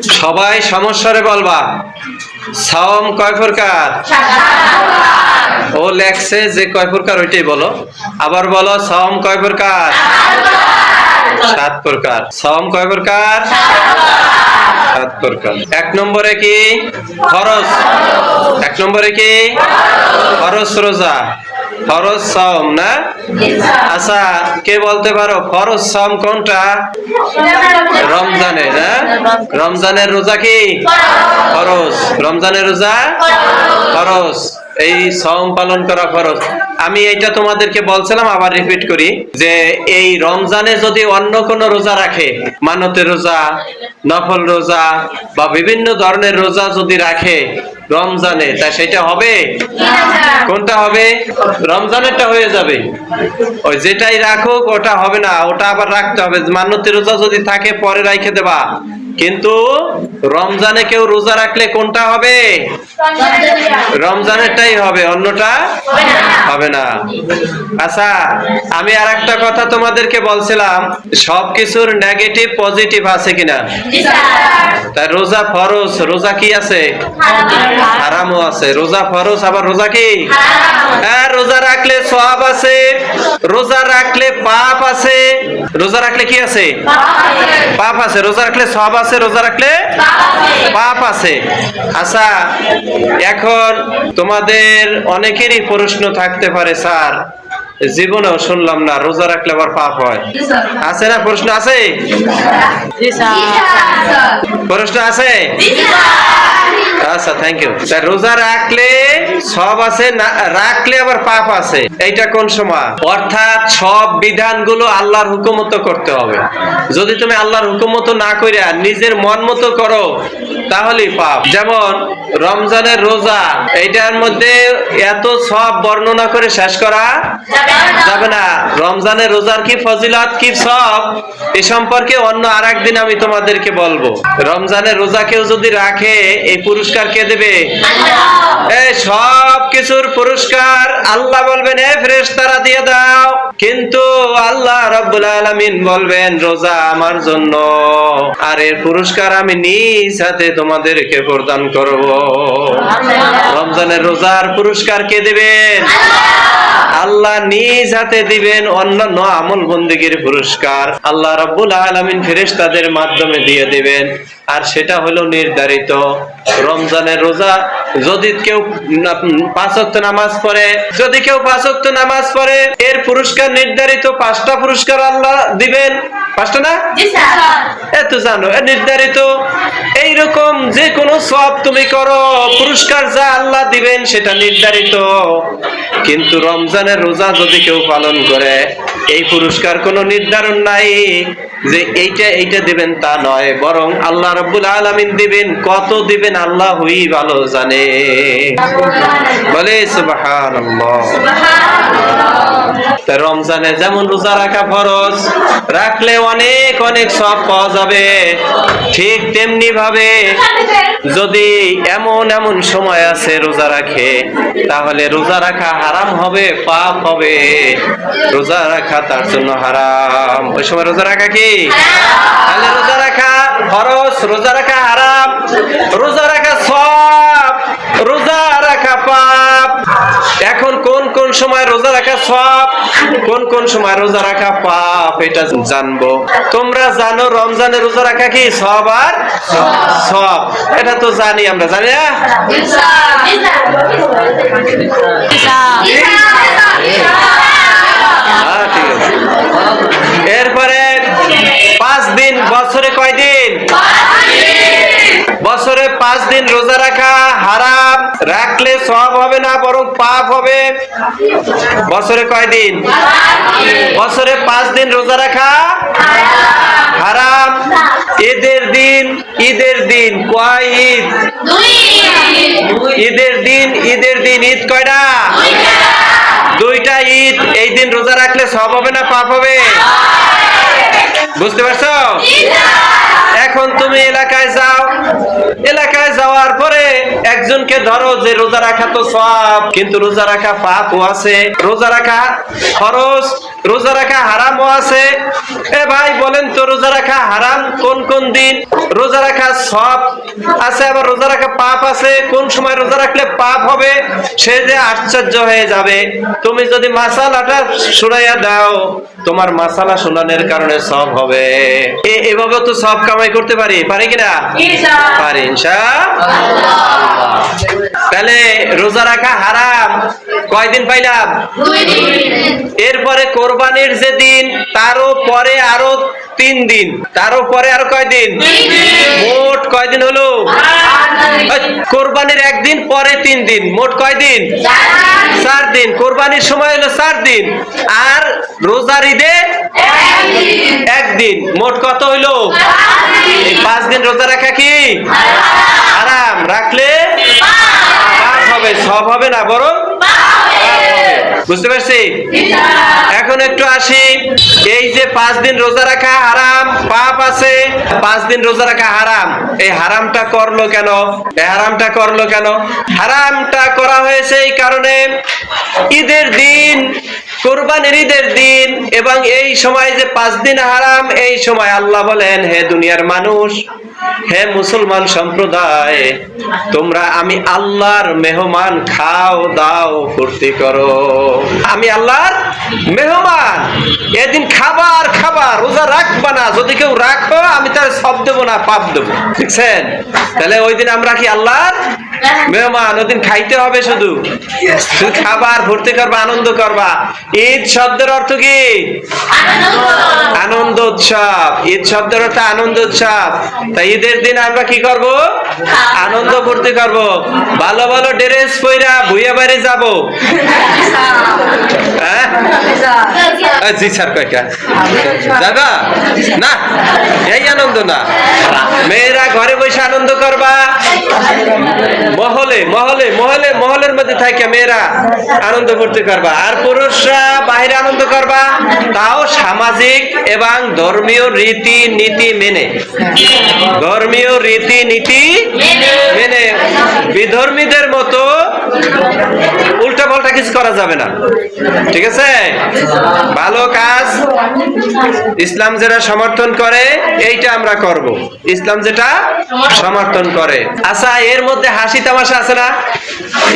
সবাই সমস্যারে বলবা সাওম কয় প্রকার? ও লেখছে যে কয় প্রকার ওইটাই বলো। আবার বলো, সাওম কয় প্রকার? সাত প্রকার। সাওম কয় প্রকার? সাত প্রকার। এক নম্বরে কি? ফরজ। এক নম্বরে কি? ফরজ রোজা। ফরজ সাওম না? আচ্ছা কে বলতে পারো? ফরজ সাওম কোনটা? রমজানে হ্যাঁ রমজানের। রোজা কি? ফরজ। রমজানের রোজা? ফরজ। এই সম পালন করা ফরজ। আমি এইটা তোমাদেরকে বলছিলাম, আবার রিপিট করি, যে এই রমজানে যদি অন্য কোনো রোজা রাখে, মানতের রোজা, নফল রোজা বা বিভিন্ন ধরনের রোজা যদি রাখে রমজানে, তা সেটা হবে? কোনটা হবে? রমজানেরটা হয়ে যাবে। ওই যেটাই রাখুক, ওটা হবে না, ওটা আবার রাখতে হবে। মান্যতি রোজা যদি থাকে, পরে রাখে দেবা। কিন্তু রমজানে কেউ রোজা রাখলে কোনটা হবে? রমজানেরটাই হবে, অন্যটা হবে না। আচ্ছা আমি আর একটা কথা তোমাদেরকে বলছিলাম সবকিছুর নেগেটিভ পজিটিভ আছে কিনা? তাই রোজা ফরজ, রোজা কি আছে? হারামও আছে। রোজা ফরজ, আবার রোজা কি? হ্যাঁ রোজা রাখলে সব আছে, রোজা রাখলে পাপ আছে। রোজা রাখলে কি আছে? পাপ আছে। রোজা রাখলে সব আছে। রোজা রাখলে? পাপ আছে। আচ্ছা এখন তোমাদের অনেকেরই প্রশ্ন থাকতে পারে স্যার। জীবনেও শুনলাম না রোজা রাখলে আবার পাপ হয়। আছে না প্রশ্ন আছে? প্রশ্ন আছে? আচ্ছা থ্যাংক ইউ রোজা রাখলে সব আছে না রাখলে আবার পাপ আছে। এইটা কোন সময়? অর্থাৎ সব বিধানগুলো আল্লাহর হুকুম মতো করতে হবে। যদি তুমি আল্লাহর হুকুম মতো না কইরা নিজের মন মতো করো তাহলেই পাপ। যেমন রমজানের রোজা এইটার মধ্যে এত সব বর্ণনা করে শেষ করা যাবে না। রমজানের রোজার কি ফজিলত কি সব? এ সম্পর্কে অন্য আর একদিন আমি তোমাদেরকে বলব। রমজানের রোজা কেউ যদি রাখে এই পুরস্কার কে দেবে? এই সব কিছুর পুরস্কার আল্লাহ বলবেন এ ফ্রেশ তারা দিয়ে দাও। কিন্তু আল্লাহ রব্বুল আলমিন বলবেন রোজা আমার জন্য। আর এর পুরস্কার আমি নিজ হাতে তোমাদেরকে প্রদান করব। রমজানের রোজার পুরস্কার কে দেবেন? আল্লাহ নিজ হাতে দিবেন অন্যান্য আমল বন্দিগির পুরস্কার। আল্লাহ রাব্বুল আলামিন ফেরেশতাদের মাধ্যমে দিয়ে দিবেন। আর সেটা হলো নির্ধারিত। রমজানের রোজা যদি কেউ পাঁচ ওয়াক্ত নামাজ পড়ে যদি কেউ পাঁচ ওয়াক্ত নামাজ পড়ে এর পুরস্কার নির্ধারিত পাঁচটা পুরস্কার আল্লাহ দিবেন। পাঁচটা না? এত জানো নির্ধারিত। এইরকম যে কোনো সব তুমি করো পুরস্কার যা আল্লাহ দিবেন সেটা নির্ধারিত। কিন্তু রমজানের রোজা যদি কেউ পালন করে, এই পুরস্কার কোনো নির্ধারণ নাই যে এইটা এইটা দিবেন তা নয়, বরং আল্লাহ রাব্বুল আলামিন দিবেন, কত দিবেন আল্লাহ হুই ভালো জানে। বলে রমজানে যেমন রোজা রাখা ফরজ, রাখলে অনেক অনেক সব পাওয়া যাবে। ঠিক তেমনি ভাবে যদি এমন এমন সময় আছে রোজা রাখে, তাহলে রোজা রাখা হারাম হবে, পাপ হবে। রোজা রাখা তার জন্য হারাম। ওই সময় রোজা রাখা কি? তাহলে রোজা রাখা খরচ রোজা রাখা হারাম, রোজা রাখা সব রোজা রাখা পাপ। এখন সময় রোজা রাখা সব? কোন কোন সময় রোজা রাখা? পাপ, এটা জানব। তোমরা জানো রমজানে রোজা রাখা কি? সব আর? সব। এটা তো জানি, আমরা জানি না? রাখলে সব হবে না, বরং পাপ হবে। বছরে কয় দিন? বছরে পাঁচ দিন রোজা রাখা হারাম। ঈদের দিন ঈদের দিন কয় ঈদ? ঈদের দিন ঈদের দিন ঈদ কয়টা? দুইটা ঈদ। এই দিন রোজা রাখলে সব হবে না, পাপ হবে? বুঝতে পারছ? এখন তুমি এলাকায় যাও। এলাকায় যাওয়ার পরে একজনকে ধরো যে রোজা রাখা তো সব কিন্তু রোজা রাখা পাপ ও আছে। রোজা রাখা খরচ রোজা রাখা হারাম ও আছে। এ ভাই, বলেন তো রোজা রাখা হারাম কোন কোন দিন? রোজা রাখা সব আছে আবার রোজা রাখা পাপ আছে। কোন সময় রোজা রাখলে পাপ হবে? সে যে আশ্চর্য হয়ে যাবে। তুমি যদি মাসালাটা শুনাইয়া দাও তোমার মাসালা শোনানোর কারণে সব হবে। এ- এভাবে তো সব কামাই করতে পারি। পারি কিনা? পারি ইনশা। তাহলে রোজা রাখা হারাম। কয়দিন পাইলাম? এরপরে কোরবানির যে দিন তারও পরে আরও তিন দিন। তারও পরে আরও কয়দিন? মোট কয়দিন হলো? কোরবানির একদিন পরে তিন দিন। মোট কয়দিন? চার দিন। কোরবানির সময় হলো চার দিন। আর রোজার ঈদে একদিন মোট কত হইল? পাঁচ দিন রোজা রাখা কি? আরাম রাখলে হবে সব হবে না বরং। বুঝতে পারছি? এখন একটু আসি। এই যে পাঁচ দিন রোজা রাখা হারাম, পাপ আছে, পাঁচ দিন রোজা রাখা হারাম। এই হারামটা করল কেন? এই হারামটা করল কেন? হারামটা করা হয়েছে এই কারণে ঈদের দিন কোরবানির দিন এবং এই সময় যে পাঁচ দিন হারাম, এই সময় আল্লাহ বলেন, হে দুনিয়ার মানুষ, হে মুসলমান সম্প্রদায়, তোমরা আমি আল্লাহর মেহমান, খাও, দাও, ফুর্তি করো। আমি আল্লাহর মেহমান, এদিন খাবার খাবার রোজা রাখবা না, যদি কেউ রাখো, আমি তার সব দেবো না, পাপ দেবো। বুঝছেন তাহলে ওই দিন আমরা কি আল্লাহর মেহমান ওই দিন খাইতে হবে শুধু। শুধু খাবার ফুর্তি করবা, আনন্দ করবা। ঈদ শব্দের অর্থ কি? আনন্দ উৎসব। ঈদ শব্দের অর্থ আনন্দ উৎসব। তাই ঈদের দিন আমরা কি করব? আনন্দ ফুর্তি করব। ভালো ভালো ড্রেস পইরা ভুইয়া বাড়ি যাব। হ্যাঁ? জি স্যার কয়টা? যাবা? না? এই আনন্দ না। মেয়েরা ঘরে বসে আনন্দ করবা। মহলে মহলে মহলে মহলের মধ্যে থাকে মেয়েরা আনন্দ করতে করবা আর পুরুষরা বাহিরে আনন্দ করবা তাও সামাজিক এবং ধর্মীয় রীতি নীতি মেনে। ধর্মীয় রীতি নীতি মেনে। বিধর্মীদের মতো উল্টা পাল্টা কিছু করা যাবে না। ঠিক আছে? ভালো কাজ। ইসলাম যেটা সমর্থন করে এইটা আমরা করব। ইসলাম যেটা সমর্থন করে। আচ্ছা এর মধ্যে হাসি তামাশা আছে না?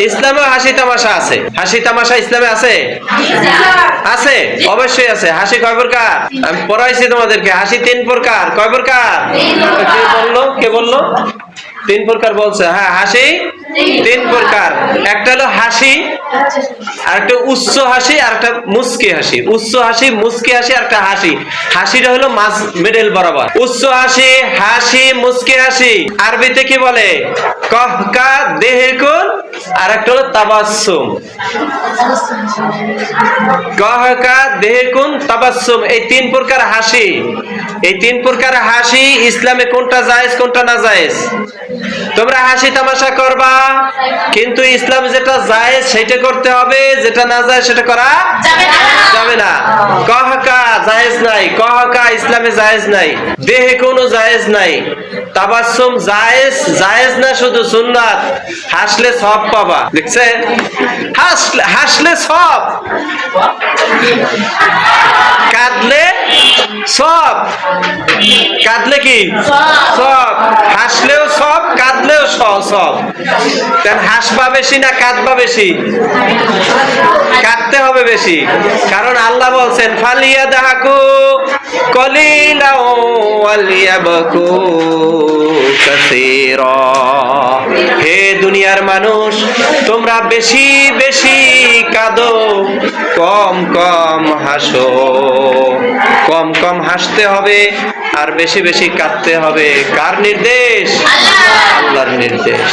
ইসলামে হাসি তামাশা আছে। হাসি তামাশা ইসলামে আছে? আছে অবশ্যই আছে। হাসি কয় প্রকার? আমি পড়াইছি তোমাদেরকে। হাসি তিন প্রকার। কয় প্রকার। কে বলল? কে বলল? তিন প্রকার বলছে হ্যাঁ হাসি? তিন প্রকার। একটা হলো হাসি আর একটা উচ্চ হাসি আর একটা মুস্কি হাসি। উচ্চ হাসি, মুস্কি হাসি আর একটা হাসি। হাসিটা হলো মাঝ মিডল বরাবর। উচ্চ হাসি হাসি, মুস্কি হাসি। আরবিতে কি বলে? কহকা দেহে কোন আর একটা হলো তাবাসসুম। কহকা দেহে কোন তাবাসসুম। এই তিন প্রকার হাসি। এই তিন প্রকার হাসি, ইসলামে কোনটা জায়েজ, কোনটা না জায়েজ? তোমরা হাসি তামাশা করবা, কিন্তু ইসলাম যেটা জায়েজ সেটা করতে হবে, যেটা না যায় সেটা করা যাবে না। কহকা জায়েজ নাই, কহকা ইসলামে জায়েজ নাই, দেহে কোনো জায়েজ নাই। তাবাসসুম জায়েজ জায়েজ না শুধু সুন্নাত, হাসলে সব পাবা। দেখছেন হাসলে হাসলে সব। কাঁদলে সব। কাঁদলে কি? সব। হাসলেও সব সব কারণ হাসবা বেশি না কাঁদবা বেশি? কাঁদতে হবে বেশি। কারণ আল্লাহ বলছেন ফালিয়া দাহাকু কলিলা ওয়ালিয়াবকু কাসীরা। হে দুনিয়ার মানুষ, তোমরা বেশি বেশি কাঁদো। কম কম হাসো। কম কম হাসতে হবে আর বেশি বেশি কাঁদতে হবে। কার নির্দেশ? আল্লাহর নির্দেশ।